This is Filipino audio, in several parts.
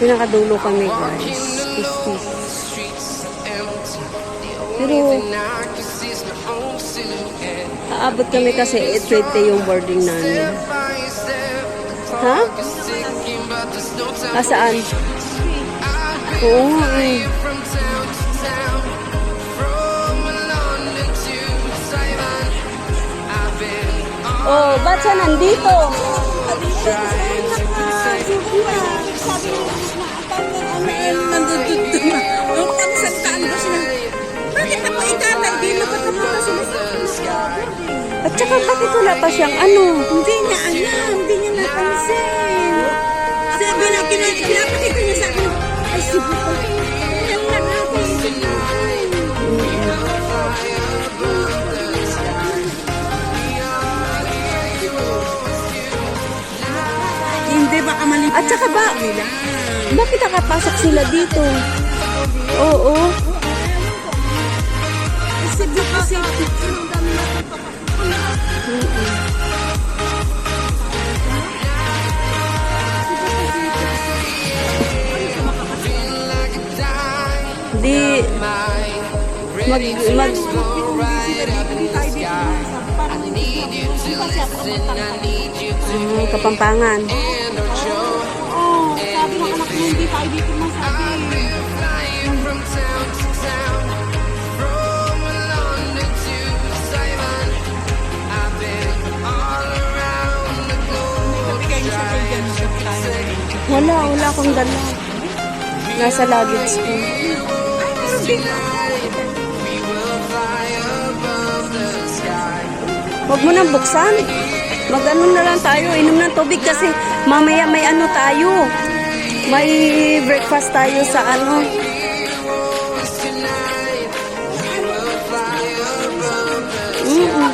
Pinakadulo kami guys. 50. Pero aabot kami kasi 8.20 yung boarding namin. Ha? Asaan? Oo nga eh. Oh, ba't siya nandito? Nandudugtog na. Yung pagsagtaan ko siya. Bakit ako itatay? Di na ba't ako kasi At saka bakit wala pa siyang ano? Hindi niya alam. Hindi niya napansin. Sabi na kinapakita niya sa akin. Ay, sibo ko. Alam na natin. Hindi, baka mali At saka ba, nila. Bakit nakapasok sila dito? Oo. Kasi. Di, mag, mag, Ah, kapampangan. Tayo dito tayo. Wala, wala akong dala. Nasa luggage ko. Huwag mo nang buksan. Mag-ano na lang tayo, inom ng tubig kasi mamaya may ano tayo. May breakfast tayo sa ano. Mm.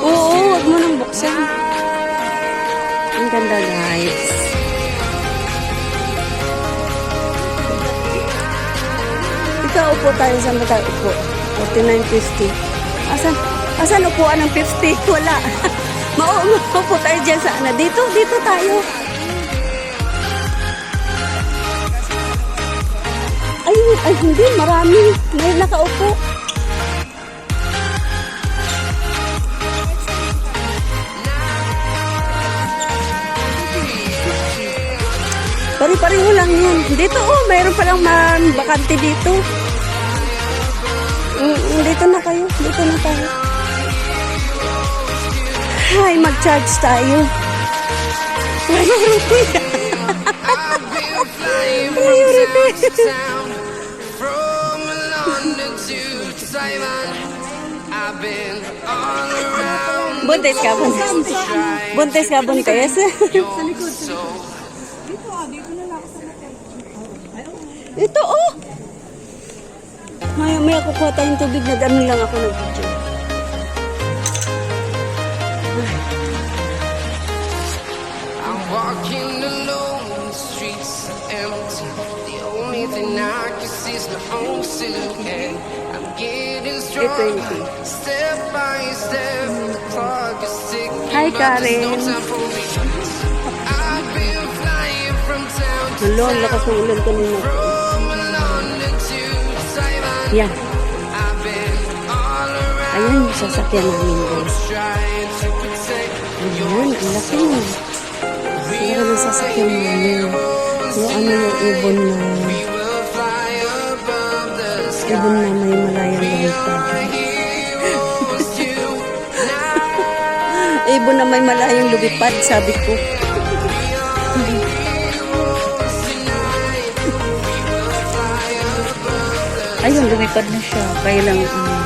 Oo, huwag mo nang buksan. Ang ganda guys. Ikaw upo tayo sa mata upo. 49.50. Asan? Asan upuan ng 50? Wala. Mau maupo tayo dyan sa ano. Dito, dito tayo. Ay, ay hindi, marami. May nakaupo. Pari-pareho lang yan. Dito, oh, mayroon palang man bakante dito. Mm, dito na kayo. Dito na tayo. Ay, mag-charge tayo. Priority. Priority. Buntis ka, buntis. Buntis ka, buntis. Ito, oh! Maya, maya kukuha tayong tubig na ganun lang ako nag-video. I'm walking alone, the streets are empty. The only thing I can see is my own silhouette. Hi, Karen. Hello, ang lakas ng ulan kanina. Yan. Ayan yung sasakyan namin, guys. Ayan, ang laki mo. Siguro ng sasakyan namin. Yung ano yung ibon na, ibon na may malayang lumipad. Ibon na may malayang lumipad, sabi ko. Ayun, lumipad na siya. Kaya lang, um,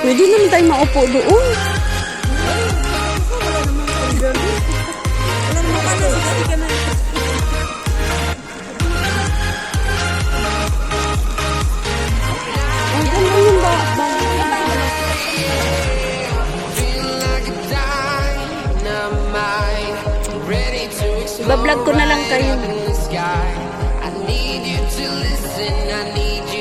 Pwede naman tayo maupo doon. Bablog ko na lang kayo. I need you to listen, I need you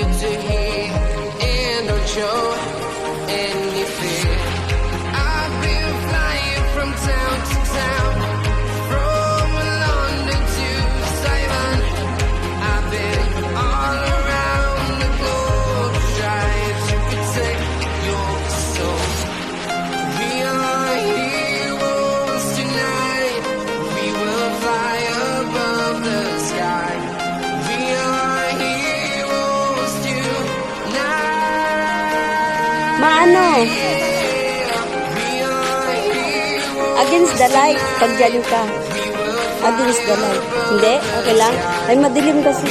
the light. Pag dyan ka. Against the. Hindi? Okay lang? Ay, madilim kasi.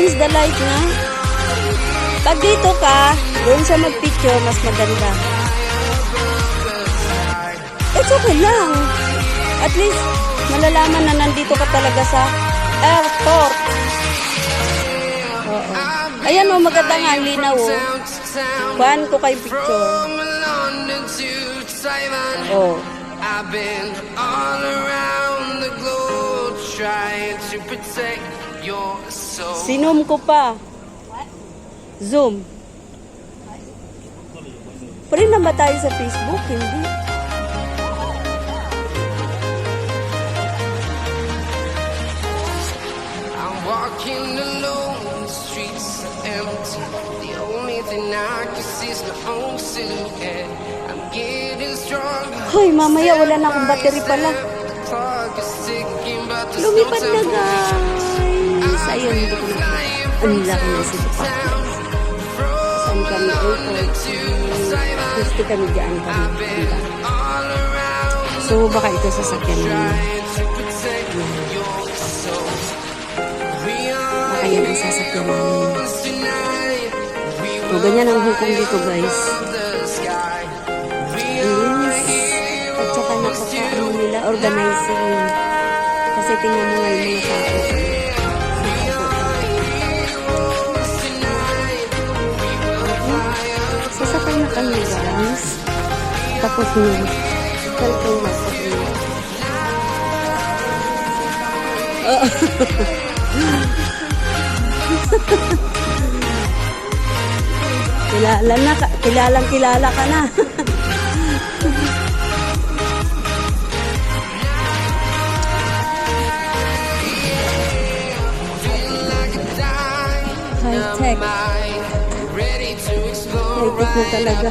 Against the light na. Pag dito ka, doon sa mag-picture, mas maganda. It's okay lang. At least, malalaman na nandito ka talaga sa airport. Oo. Ayan o, maganda nga linaw o. Town. Kuhaan ko kay picture. Taiwan. Oh. I've been all around the globe trying to protect your. Sinom ko pa. Zoom. Pwede na ba tayo sa Facebook? Hindi. I'm walking alone, the streets are empty. The only thing I can see is my own silhouette. I'm getting stronger. Hoy, mamaya wala na akong battery pala. Lumipad na guys. Ayun, hindi ko laki na si Papa. Saan kami? Airport. Gusto kami dyan kami. around So, baka ito sasakyan namin. Baka yan ang sasakyan namin. So, ganyan ang hukom dito guys. linis. At saka napaka-ano nila, organizing. Tapos yun. Cellphone na sa kanya. kilala na ka, kilalang kilala ka na. High tech. High tech na talaga.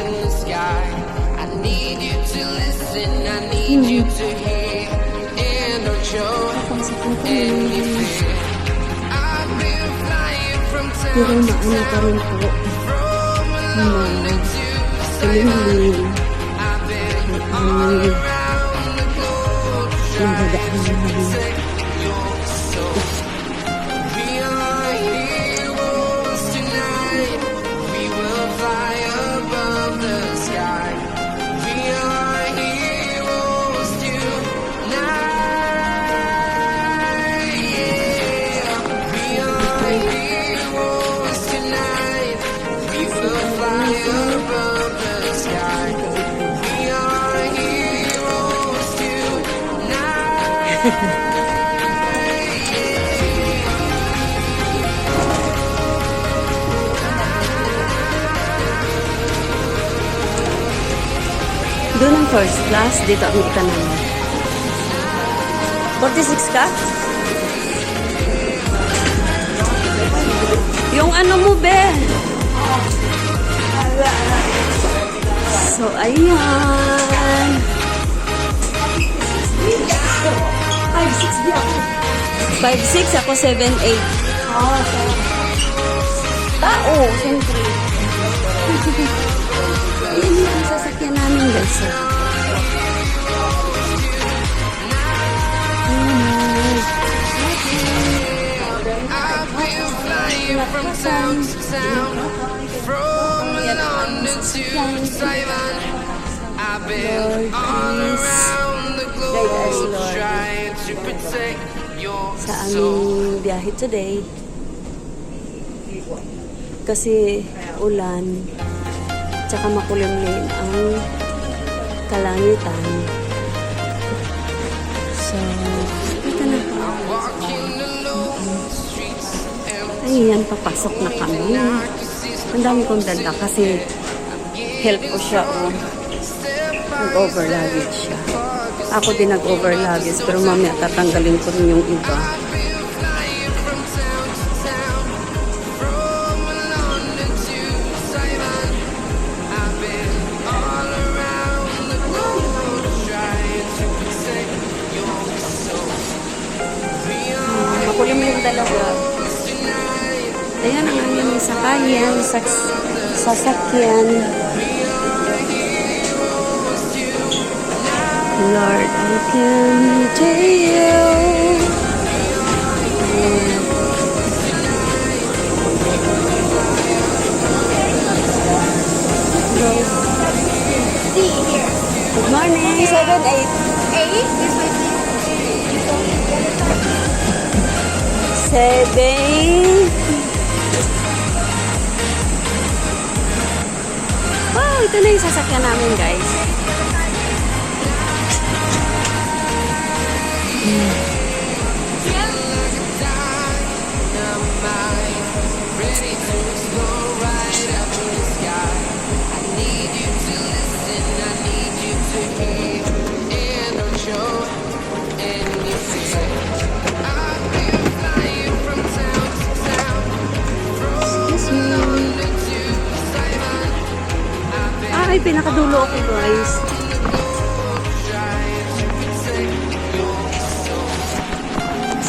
Need you to listen. I need you to hear. And don't show any fear. I've been flying from Pero town to maano pa rin po. from London to Kalimlim. I've been Ang around the globe trying to Doon ang first class, dito ang economy. 46 ka? Yung ano mo, be? So, ayan. 5'6 di ako. 5'6 ako, 7'8. Oo, so. Tao, siyempre. Ayan yung sasakyan namin guys. from town to town, from London to Taiwan. I've been all around the globe trying to protect your sa soul. aming biyahe today. Kasi ulan, tsaka makulimlim ang kalangitan. So, ito na. Ayan, papasok na kami. Ang dami kong dala kasi help ko siya o nag-over luggage siya. Ako din nag-over luggage pero mamaya tatanggalin ko rin yung iba. Talaga. Ayan ang aming sakayan, saks, sasakyan. Lord, I come to you. Good morning. Seven, eight. Seven. Wow, ito na yung sasakyan namin, guys. ready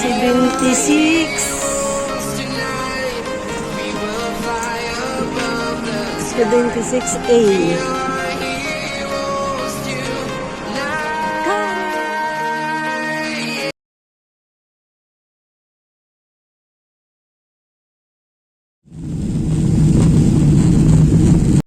76. Tonight, we will fly above the 76A.